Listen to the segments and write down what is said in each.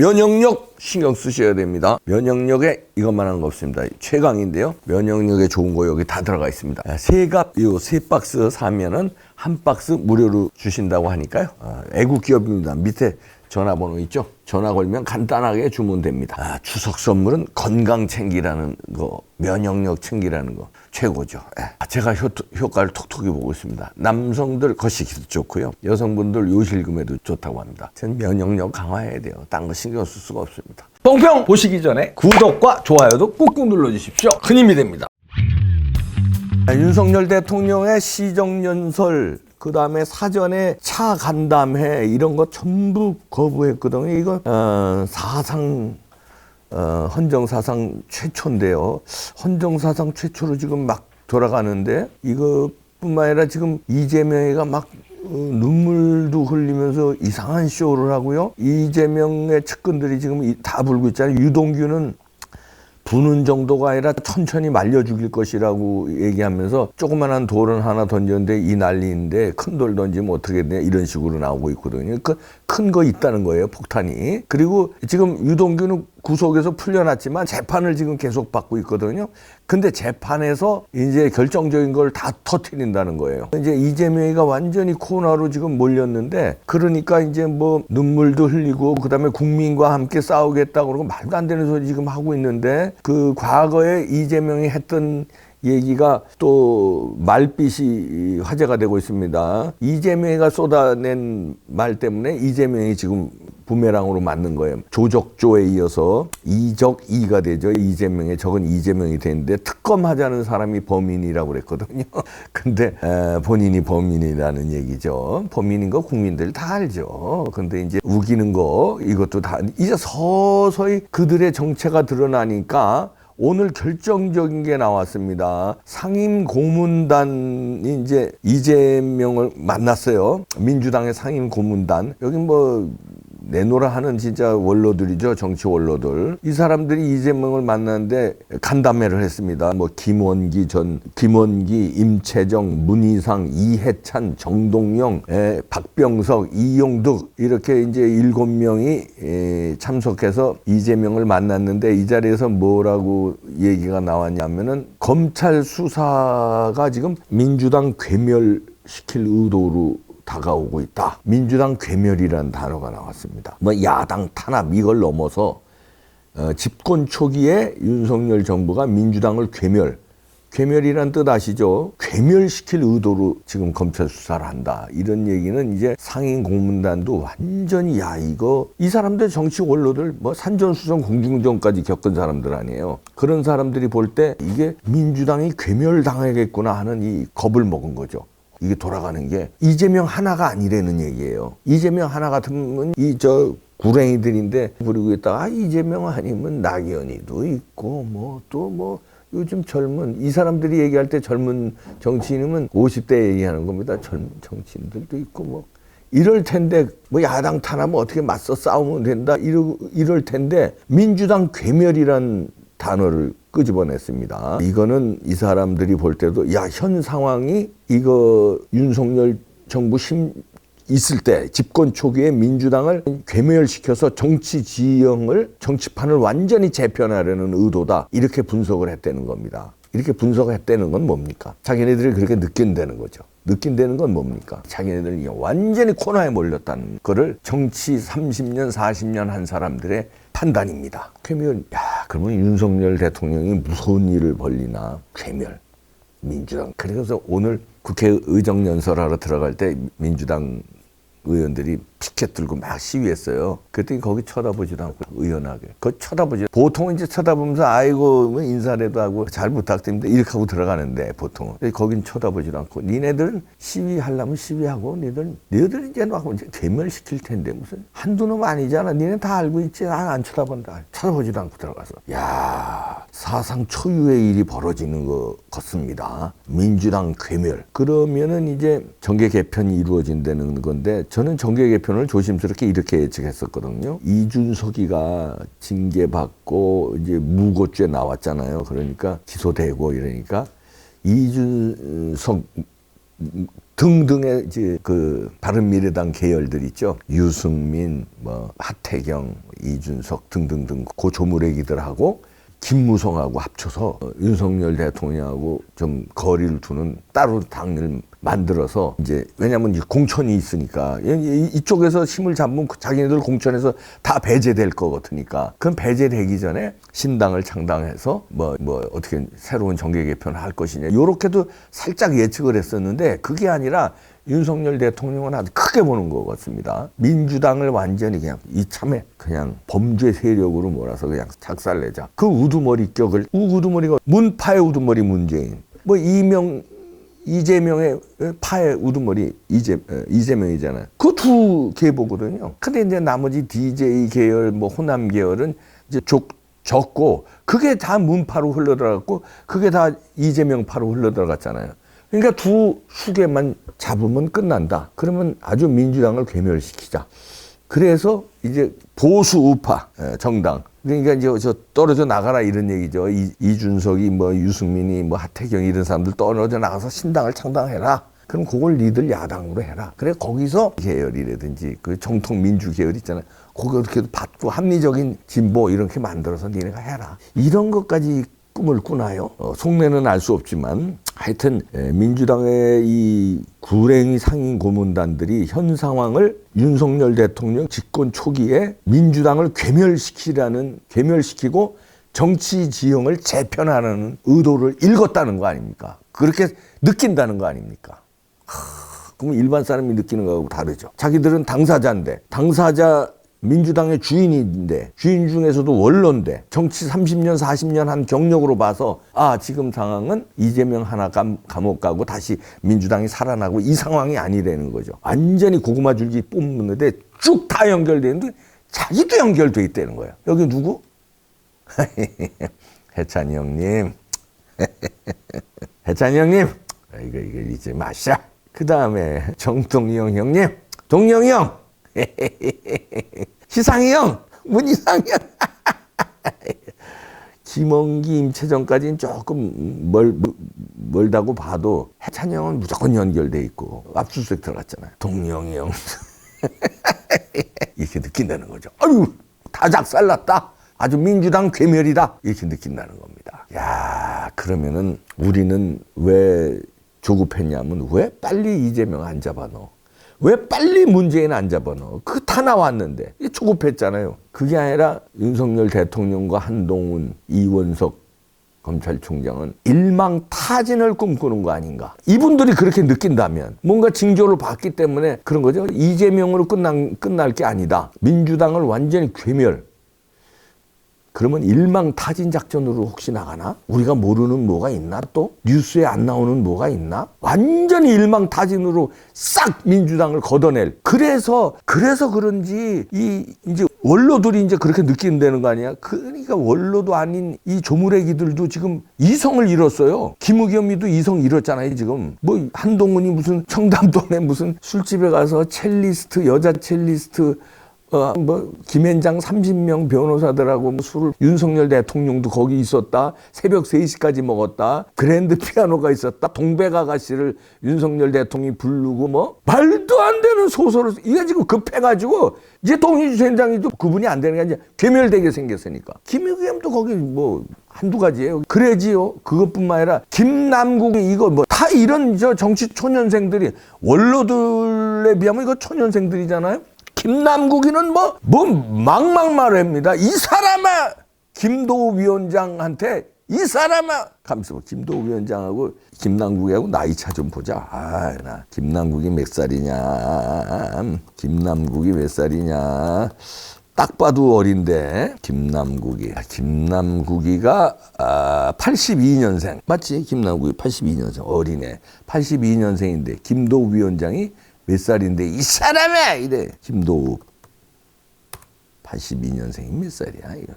면역력 신경 쓰셔야 됩니다. 면역력에 이것만 하는 거 없습니다. 최강인데요. 면역력에 좋은 거 여기 다 들어가 있습니다. 아, 세갑 이세 박스 사면은 한 박스 무료로 주신다고 하니까요. 아, 애국 기업입니다. 밑에 전화번호 있죠? 전화 걸면 간단하게 주문됩니다. 아, 추석 선물은 건강 챙기라는 거, 면역력 챙기라는 거 최고죠. 예. 아, 제가 효, 효과를 톡톡히 보고 있습니다. 남성들 거시기도 좋고요. 여성분들 요실금에도 좋다고 합니다. 전 면역력 강화해야 돼요. 딴 거 신경 쓸 수가 없습니다. 뽕평 보시기 전에 구독과 좋아요도 꾹꾹 눌러주십시오. 큰 힘이 됩니다. 아, 윤석열 대통령의 시정연설 그 다음에 사전에 차 간담회 이런 거 전부 거부했거든요. 이거 어, 사상 어, 헌정사상 최초인데요. 헌정사상 최초로 지금 막 돌아가는데 이것뿐만 아니라 지금 이재명이가 막 어, 눈물도 흘리면서 이상한 쇼를 하고요. 이재명의 측근들이 지금 이- 다 불고 있잖아요. 유동규는 부는 정도가 아니라 천천히 말려 죽일 것이라고 얘기하면서 조그만한 돌은 하나 던졌는데 이 난리인데 큰 돌 던지면 어떻게 돼 이런 식으로 나오고 있거든요. 그 큰 거 있다는 거예요 폭탄이. 그리고 지금 유동규는 구속에서 풀려났지만 재판을 지금 계속 받고 있거든요. 근데 재판에서 이제 결정적인 걸 다 터트린다는 거예요. 이제 이재명이가 완전히 코로나로 지금 몰렸는데 그러니까 이제 뭐 눈물도 흘리고 그다음에 국민과 함께 싸우겠다 그러고 말도 안 되는 소리 지금 하고 있는데 그 과거에 이재명이 했던 얘기가 또 말빛이 화제가 되고 있습니다. 이재명이가 쏟아낸 말 때문에 이재명이 지금 부메랑으로 맞는 거예요. 조적조에 이어서 이적이가 되죠. 이재명의 적은 이재명이 되는데 특검하자는 사람이 범인이라고 그랬거든요. 근데 에, 본인이 범인이라는 얘기죠. 범인인 거 국민들 다 알죠. 근데 이제 우기는 거 이것도 다 이제 서서히 그들의 정체가 드러나니까 오늘 결정적인 게 나왔습니다. 상임 고문단이 이제 이재명을 만났어요. 민주당의 상임 고문단. 여기 뭐 내노라 하는 진짜 원로들이죠. 정치 원로들. 이 사람들이 이재명을 만났는데 간담회를 했습니다. 뭐 김원기 전, 김원기, 임채정, 문희상, 이해찬, 정동영, 에, 박병석, 이용득 이렇게 이제 일곱 명이 에, 참석해서 이재명을 만났는데 이 자리에서 뭐라고 얘기가 나왔냐면은 검찰 수사가 지금 민주당 괴멸 시킬 의도로 다가오고 있다. 민주당 괴멸이라는 단어가 나왔습니다. 뭐 야당 탄압 이걸 넘어서 어, 집권 초기에 윤석열 정부가 민주당을 괴멸, 괴멸이란 뜻 아시죠? 괴멸시킬 의도로 지금 검찰 수사를 한다. 이런 얘기는 이제 상임 공문단도 완전히 야 이거 이 사람들 정치 원로들 뭐 산전수전 공중전까지 겪은 사람들 아니에요. 그런 사람들이 볼 때 이게 민주당이 괴멸당하겠구나 하는 이 겁을 먹은 거죠. 이게 돌아가는 게 이재명 하나가 아니라는 얘기예요. 이재명 하나 같으면 이 저 구랭이들인데 부르고 있다가 아, 이재명 아니면 나경원이도 있고 뭐또뭐 요즘 젊은 이 사람들이 얘기할 때 젊은 정치인은 50대 얘기하는 겁니다. 젊은 정치인들도 있고 뭐 이럴 텐데 뭐 야당 탄압은 어떻게 맞서 싸우면 된다 이러, 이럴 텐데 민주당 괴멸이란 단어를 끄집어냈습니다. 이거는 이 사람들이 볼 때도 야 현 상황이 이거 윤석열 정부 심 있을 때 집권 초기에 민주당을 괴멸시켜서 정치 지형을 정치판을 완전히 재편하려는 의도다 이렇게 분석을 했다는 겁니다. 이렇게 분석을 했다는 건 뭡니까? 자기네들이 그렇게 느낀다는 거죠. 느낀다는 건 뭡니까? 자기네들이 완전히 코너에 몰렸다는 거를 정치 30년, 40년 한 사람들의 판단입니다. 괴멸, 야, 그러면 윤석열 대통령이 무서운 일을 벌리나? 괴멸. 민주당. 그래서 오늘 국회 의정연설하러 들어갈 때 민주당 의원들이 피켓 들고 막 시위했어요. 그랬더니 거기 쳐다보지도 않고 의연하게. 그 쳐다보지. 보통은 이제 쳐다보면서 아이고 뭐 인사라도 하고 잘 부탁드립니다. 이렇게 하고 들어가는데 보통은. 거긴 쳐다보지도 않고 니네들은 시위하려면 시위하고 니들 니들 이제 막 이제 괴멸시킬 텐데 무슨 한두 놈 아니잖아. 니네 다 알고 있지. 아, 안 쳐다본다. 쳐다보지도 않고 들어가서. 야 사상 초유의 일이 벌어지는 것 같습니다. 민주당 괴멸. 그러면은 이제 정계 개편이 이루어진다는 건데 저는 정계 개편 을 조심스럽게 이렇게 예측했었거든요. 이준석이가 징계받고 이제 무고죄 나왔잖아요. 그러니까 기소되고 이러니까 이준석 등등의 이제 그 바른미래당 계열들 있죠. 유승민, 뭐 하태경, 이준석 등등등 그 조무래기들하고 김무성하고 합쳐서 어, 윤석열 대통령하고 좀 거리를 두는 따로 당을 만들어서 이제 왜냐하면 공천이 있으니까 이쪽에서 힘을 잡으면 그 자기네들 공천에서 다 배제될 것 같으니까 그럼 배제되기 전에 신당을 창당해서 뭐뭐 어떻게 새로운 정계 개편을 할 것이냐 요렇게도 살짝 예측을 했었는데 그게 아니라 윤석열 대통령은 아주 크게 보는 것 같습니다. 민주당을 완전히 그냥 이참에 그냥 범죄 세력으로 몰아서 그냥 작살내자. 그 우두머리 격을 우- 우두머리가 문파의 우두머리 문재인 뭐 이명 이재명의 파의 우두머리 이재 어, 이재명이잖아요. 그 두 계보거든요. 근데 이제 나머지 DJ 계열 뭐 호남 계열은 이제 족 적고 그게 다 문파로 흘러들어갔고 그게 다 이재명 파로 흘러들어갔잖아요. 그러니까 두 수계만 잡으면 끝난다. 그러면 아주 민주당을 괴멸시키자. 그래서 이제 보수 우파 예, 정당 그러니까 이제 저 떨어져 나가라 이런 얘기죠. 이, 이준석이 뭐 유승민이 뭐 하태경 이런 사람들 떨어져 나가서 신당을 창당해라. 그럼 그걸 니들 야당으로 해라. 그래 거기서 계열이라든지 그 정통 민주 계열 있잖아요. 그거 이렇게 받고 합리적인 진보 이렇게 만들어서 니네가 해라. 이런 것까지 꿈을 꾸나요? 어, 속내는 알 수 없지만 하여튼 에, 민주당의 이 구랭이 상임 고문단들이 현 상황을 윤석열 대통령 집권 초기에 민주당을 괴멸시키라는 괴멸시키고 정치 지형을 재편하는 의도를 읽었다는 거 아닙니까? 그렇게 느낀다는 거 아닙니까? 그럼 일반 사람이 느끼는 거하고 다르죠. 자기들은 당사자인데 당사자 민주당의 주인인데 주인 중에서도 원로인데 정치 30년 40년 한 경력으로 봐서 아 지금 상황은 이재명 하나 감, 감옥 가고 다시 민주당이 살아나고 이 상황이 아니라는 거죠. 완전히 고구마 줄기 뽑는데 쭉 다 연결되는데 자기도 연결돼 있다는 거예요. 여기 누구? 해찬이 형님. 해찬이 형님. 아, 이거 이거 이제 마셔. 그 다음에 정동영 형님. 동영이 형. 희상이 형. 문희상이 형. 김원기 임채정까지는 조금 멀, 멀다고 봐도 해찬이 형은 무조건 연결돼 있고 압수수색 들어갔잖아요. 동영이 형. 이렇게 느낀다는 거죠. 아유, 다 작살났다. 아주 민주당 괴멸이다. 이렇게 느낀다는 겁니다. 야, 그러면은 우리는 왜 조급했냐면 왜 빨리 이재명 안 잡아 넣어? 왜 빨리 문재인 안 잡아넣어? 그 다 나왔는데 이게 조급했잖아요. 그게 아니라 윤석열 대통령과 한동훈, 이원석 검찰총장은 일망 타진을 꿈꾸는 거 아닌가. 이분들이 그렇게 느낀다면 뭔가 징조를 봤기 때문에 그런 거죠. 이재명으로 끝난, 끝날 게 아니다. 민주당을 완전히 괴멸. 그러면 일망타진 작전으로 혹시 나가나? 우리가 모르는 뭐가 있나 또? 뉴스에 안 나오는 뭐가 있나? 완전히 일망타진으로 싹 민주당을 걷어낼. 그래서 그래서 그런지 이 이제 원로들이 이제 그렇게 느낀다는 거 아니야? 그러니까 원로도 아닌 이 조무래기들도 지금 이성을 잃었어요. 김의겸이도 이성 잃었잖아요, 지금. 뭐 한동훈이 무슨 청담동에 무슨 술집에 가서 첼리스트 여자 첼리스트 어, 뭐, 김현장 30명 변호사들하고 뭐 술을, 윤석열 대통령도 거기 있었다. 새벽 3시까지 먹었다. 그랜드 피아노가 있었다. 동백 아가씨를 윤석열 대통령이 부르고 뭐, 말도 안 되는 소설을, 이게 지금 급해 가지고, 이제 동의주센장이도 그분이 안 되는 게 아니라 괴멸되게 생겼으니까. 김의겸도 거기 뭐, 한두 가지예요. 그래지요. 그것뿐만 아니라 김남국이 이거 뭐 다 이런 저 정치 초년생들이 원로들에 비하면 이거 초년생들이잖아요. 김남국이는 뭐, 뭐, 막막 말합니다. 이 사람아! 김도우 위원장한테 이 사람아! 가면서 김도우 위원장하고 김남국이하고 나이 차 좀 보자. 아, 나 김남국이 몇 살이냐. 김남국이 몇 살이냐. 딱 봐도 어린데 김남국이 김남국이가 아, 82년생 맞지 김남국이 82년생 어리네 82년생인데 김도우 위원장이 몇 살인데 이 사람아 이래 김도우 82년생이 몇 살이야 이거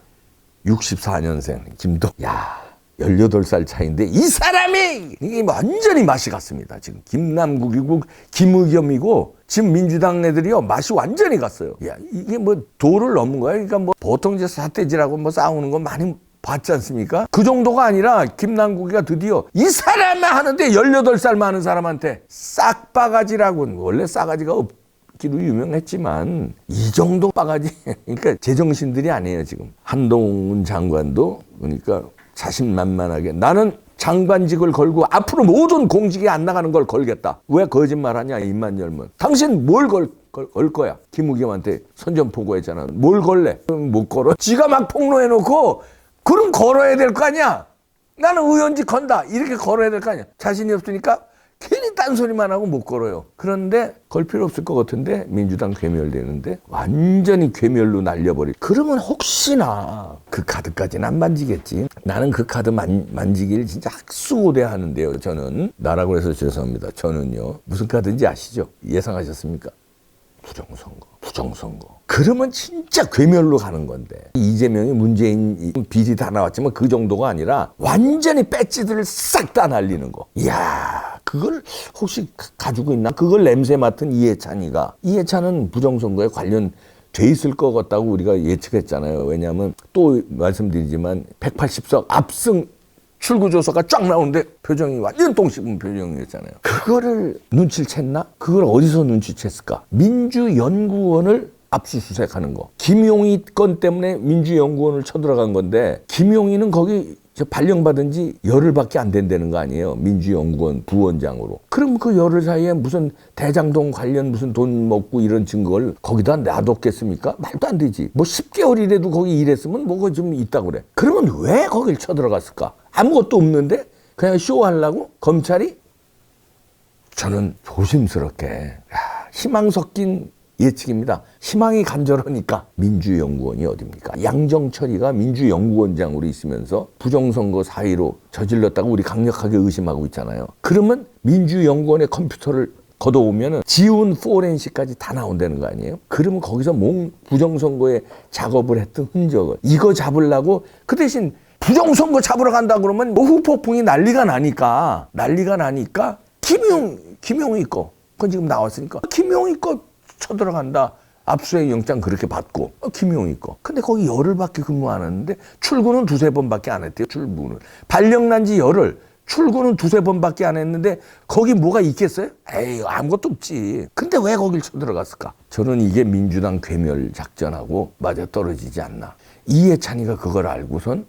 64년생 김도우 야 18살 차인데 이 사람이 이게 완전히 맛이 갔습니다. 지금 김남국이고 김의겸이고 지금 민주당 애들이요 맛이 완전히 갔어요. 야 이게 뭐 도를 넘은 거야. 그러니까 뭐 보통 이제 사태질하고 뭐 싸우는 건 많이 봤지 않습니까? 그 정도가 아니라 김남국이가 드디어 이 사람만 하는데 18살 많은 사람한테 싹바가지라고 원래 싸가지가 없기로 유명했지만 이 정도 바가지 그러니까 제정신들이 아니에요 지금 한동훈 장관도 그러니까 자신만만하게 나는 장관직을 걸고 앞으로 모든 공직이 안 나가는 걸 걸겠다. 왜 거짓말하냐 입만 열면. 당신 뭘 걸, 걸, 걸 거야. 김우겸한테 선전포고했잖아. 뭘 걸래? 못 걸어. 지가 막 폭로해놓고 그럼 걸어야 될 거 아니야. 나는 의원직 건다. 이렇게 걸어야 될 거 아니야. 자신이 없으니까 괜히 딴소리만 하고 못 걸어요. 그런데 걸 필요 없을 것 같은데 민주당 괴멸되는데 완전히 괴멸로 날려버리. 그러면 혹시나 그 카드까지는 안 만지겠지. 나는 그 카드 만, 만지기를 진짜 학수고대 하는데요. 저는 나라고 해서 죄송합니다. 저는요 무슨 카드인지 아시죠? 예상하셨습니까? 부정선거, 부정선거. 그러면 진짜 괴멸로 가는 건데. 이재명이 문재인 이 비리 다 나왔지만 그 정도가 아니라 완전히 배지들을 싹 다 날리는 거. 이야, 그걸 혹시 가- 가지고 있나? 그걸 냄새 맡은 이해찬이가. 이해찬은 부정선거에 관련 돼 있을 것 같다고 우리가 예측했잖아요. 왜냐하면 또 말씀드리지만 180석 압승 출구조서가 쫙 나오는데 표정이 완전 똥 씹은 표정이었잖아요. 그거를 눈치를 챘나? 그걸 어디서 눈치챘을까? 민주연구원을 압수수색하는 거. 김용희 건 때문에 민주연구원을 쳐들어간 건데 김용희는 거기 저 발령받은 지 열흘밖에 안 된다는 거 아니에요. 민주연구원 부원장으로. 그럼 그 열흘 사이에 무슨 대장동 관련 무슨 돈 먹고 이런 증거를 거기다 놔뒀겠습니까? 말도 안 되지. 뭐 10개월이라도 거기 일했으면 뭐가 좀 있다고 그래. 그러면 왜 거길 쳐들어갔을까? 아무것도 없는데 그냥 쇼하려고 검찰이 저는 조심스럽게 야, 희망 섞인 예측입니다. 희망이 간절하니까 민주연구원이 어딥니까? 양정철이가 민주연구원장으로 있으면서 부정선거 사이로 저질렀다고 우리 강력하게 의심하고 있잖아요. 그러면 민주연구원의 컴퓨터를 걷어오면 지운 포렌식까지 다 나온다는 거 아니에요? 그러면 거기서 몽 부정선거에 작업을 했던 흔적을 이거 잡으려고 그 대신 부정선거 잡으러 간다 그러면 뭐 후폭풍이 난리가 나니까 난리가 나니까 김용 김용이 거 그건 지금 나왔으니까 김용이 거 쳐들어간다. 압수수색 영장 그렇게 받고 어, 김용희 거. 근데 거기 열흘밖에 근무 안 했는데 출근은 두세 번밖에 안 했대요. 출근은 발령 난 지 열흘. 출근은 두세 번밖에 안 했는데 거기 뭐가 있겠어요? 에이 아무것도 없지. 근데 왜 거길 쳐들어갔을까? 저는 이게 민주당 괴멸 작전하고 맞아 떨어지지 않나. 이해찬이가 그걸 알고선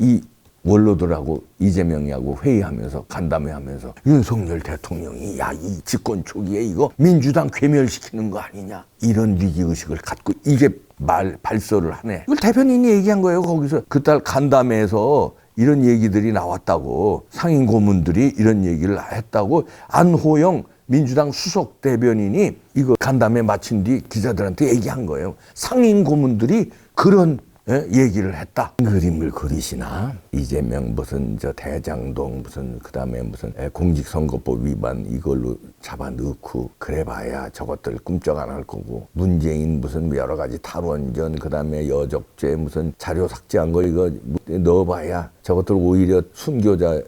이 원로들하고 이재명이하고 회의하면서 간담회하면서 윤석열 대통령이 야 이 집권 초기에 이거 민주당 괴멸시키는 거 아니냐 이런 위기 의식을 갖고 이게 말 발설을 하네. 이걸 대변인이 얘기한 거예요 거기서 그딸 간담회에서 이런 얘기들이 나왔다고 상임 고문들이 이런 얘기를 했다고 안호영 민주당 수석 대변인이 이거 간담회 마친 뒤 기자들한테 얘기한 거예요. 상임 고문들이 그런 예, 얘기를 했다. 그림을 그리시나? 이재명 무슨 저 대장동 무슨 그다음에 무슨 예, 공직선거법 위반 이걸로 잡아 넣고 그래봐야 저것들 꿈쩍 안 할 거고. 문재인 무슨 여러 가지 탈원전 그다음에 여적죄 무슨 자료 삭제한 거 이거 넣어봐야 저것들 오히려 순교자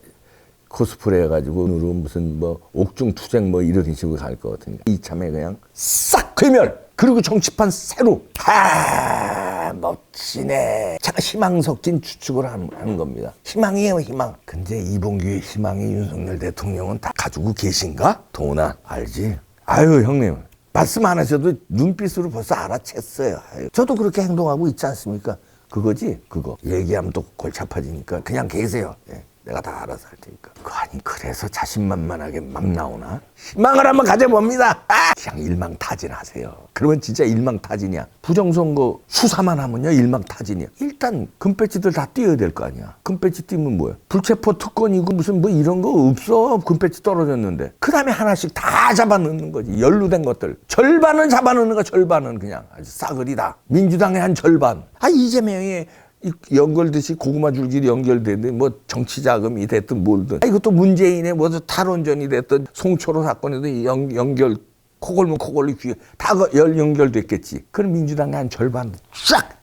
코스프레 해가지고 오늘은 무슨 뭐 옥중 투쟁 뭐 이런 식으로 갈 것 같으니까 이참에 그냥 싹 괴멸! 그리고 정치판 새로! 하 멋지네! 자 희망 섞인 추측을 하는, 하는 겁니다. 희망이에요 희망. 근데 이봉규의 희망이 윤석열 대통령은 다 가지고 계신가? 동훈아 알지? 아유 형님. 말씀 안 하셔도 눈빛으로 벌써 알아챘어요. 아유, 저도 그렇게 행동하고 있지 않습니까? 그거지 그거. 얘기하면 또 골치 아파지니까 그냥 계세요. 예. 내가 다 알아서 할 테니까. 그 아니 그래서 자신만만하게 막 나오나? 희망을 한번 가져봅니다. 아! 그냥 일망타진하세요. 그러면 진짜 일망타진이야. 부정선거 수사만 하면요 일망타진이야. 일단 금배지들 다 띄어야 될 거 아니야. 금배지 띄면 뭐야? 불체포 특권이고 무슨 뭐 이런 거 없어. 금배지 떨어졌는데. 그 다음에 하나씩 다 잡아넣는 거지. 연루된 것들. 절반은 잡아넣는 거 절반은 그냥 아주 싸그리다. 민주당의 한 절반. 아 이재명이 이 연결듯이 고구마 줄기로 연결되는데 뭐 정치 자금이 됐든 뭘든. 아, 이것도 문재인의 뭐 탈원전이 됐든 송초로 사건에도 연, 연결 코골면 코골이 귀에 다그 열- 연결됐겠지. 그럼 민주당의 한 절반 쫙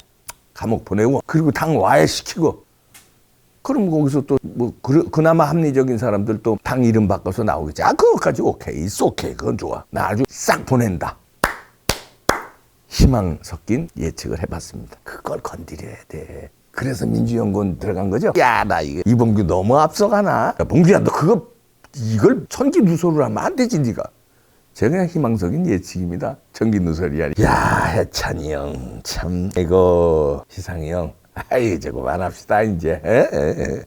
감옥 보내고 그리고 당 와해시키고. 그럼 거기서 또 뭐 그나마 합리적인 사람들 또 당 이름 바꿔서 나오겠지. 아 그거까지 오케이. 오케이. 그건 좋아. 나 아주 싹 보낸다 희망 섞인 예측을 해봤습니다. 그걸 건드려야 돼. 그래서 민주연구원 들어간 거죠. 야, 나 이거 이봉규 너무 앞서가나? 야, 봉규야, 너 그거 이걸 천기 누설을 하면 안 되지, 네가. 제가 그냥 희망적인 예측입니다. 천기 누설이 아니. 야, 해찬이 형, 참 이거 희상이 형. 아이, 이제 그만합시다 이제. 에? 에? 에.